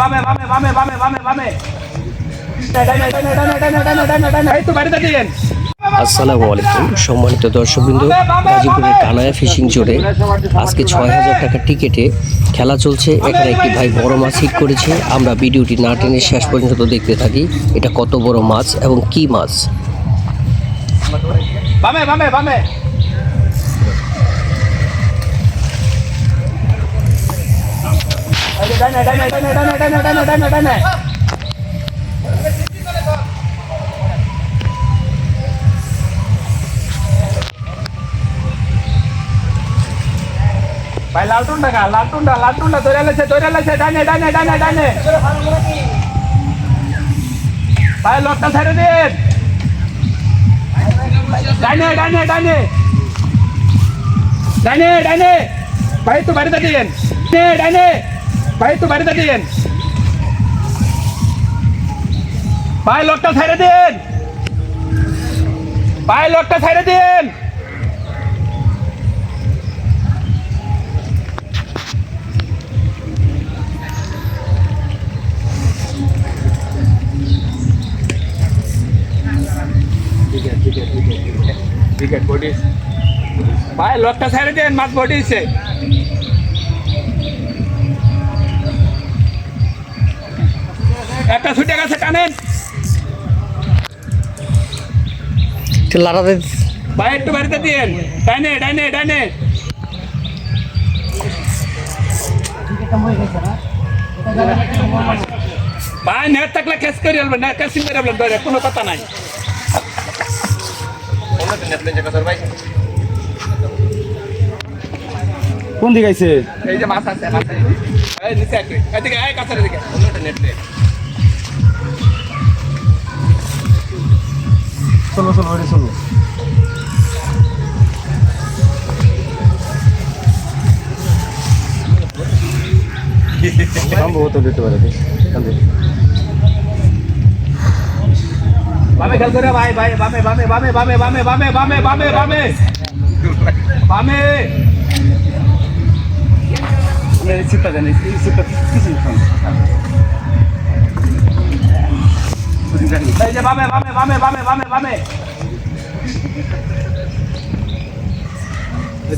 বামে বামে বামে বামে বামে বামে। আসসালামু আলাইকুম সম্মানিত দর্শকবৃন্দ গাজীপুরের কানায়া ফিশিং জোরে আজকে ছয় হাজার টাকার টিকেটে খেলা চলছে। এখানে একটি ভাই বড় মাছ হিট করেছে। আমরা ভিডিওটি না টেনে শেষ পর্যন্ত দেখতে থাকি। এটা কত বড় মাছ এবং কি মাছ? বামে বামে বামে। ভাই লালটুন্ডা গা লালটুন্ডা লালটুন্ডা ধরে লেছে ধরে লেছে ডানে ডানে ডানে ডানে ভাই, লোকটা ছেড়ে দিন। ডানে ডানে ডানে ডানে ডানে ভাই তো বাড়িতে দিন ডানে ভাই তো বাড়িতে দিয়েন। ভাই, লোকটা ছেড়ে দিন। ভাই, লোকটা ছেড়ে দিন। ভাই, লোকটা ছেড়ে দেন, মাছ বডিছে একটা ছুটে গেছে টানেন লারাদের ভাই একটু বাড়িতে দিয়েন। ডাইনে ডাইনে ডাইনে। ভাই নেট থাকলে কেস করে আলবেন না কেসিং করে আলবেন ধরে কোনো কথা নাই। কোন দিকে আইছে? এই যে মাছ আছে মাছ এই নিচে এদিকে এই কাছের দিকে। নেট চলো চলো ওরে চলো সম্ভবত দিতে পারে বামে খেল করে ভাই ভাই বামে বামে বামে বামে বামে বামে বামে বামে বামে। বামে। চিন্তা জানি চিন্তা কিছু এই যে বামে বামে বামে বামে বামে বামে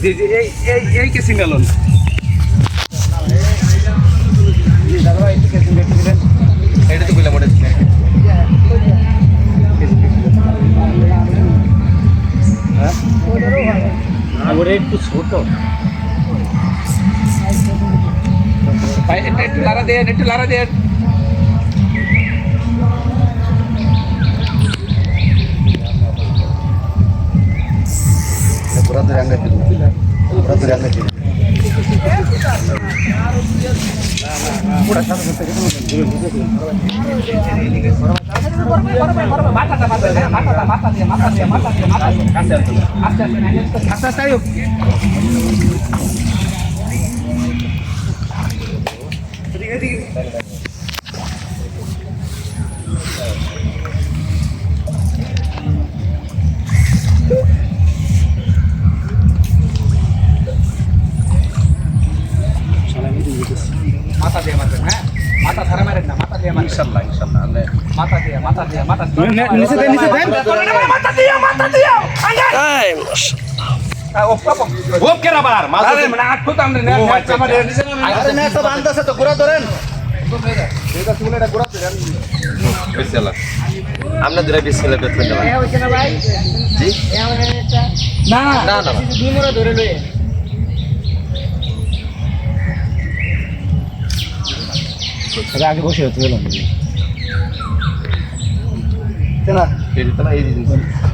জি জি এই এই এই কে সিঙ্গেলন এটা তো কইলা মনে ওরে একটু ছোট ভাই একটু একটু লারা দেন একটু লারা দেন আস্তে আস্তে ঠিক আছে মাথা দিয়ে মাথা হ্যাঁ? মাথা ছাড়া মারেন না মাথা দিয়ে মারেন। ইনশাআল্লাহ ইনশাআল্লাহ মাথা দিয়ে মাথা দিয়ে মাথা দিয়ে। নিচে দেন নিচে দেন। মাথা দিয়ে মাথা দিয়ে। ওপ কে রাবার আরে মানে আট ফুট আমরা নেট নেট আরে না সব আনতাছে তো পুরা ধরেন। আমরা দুরা বিশ কিলো বেতন দেওয়া জি? না। না त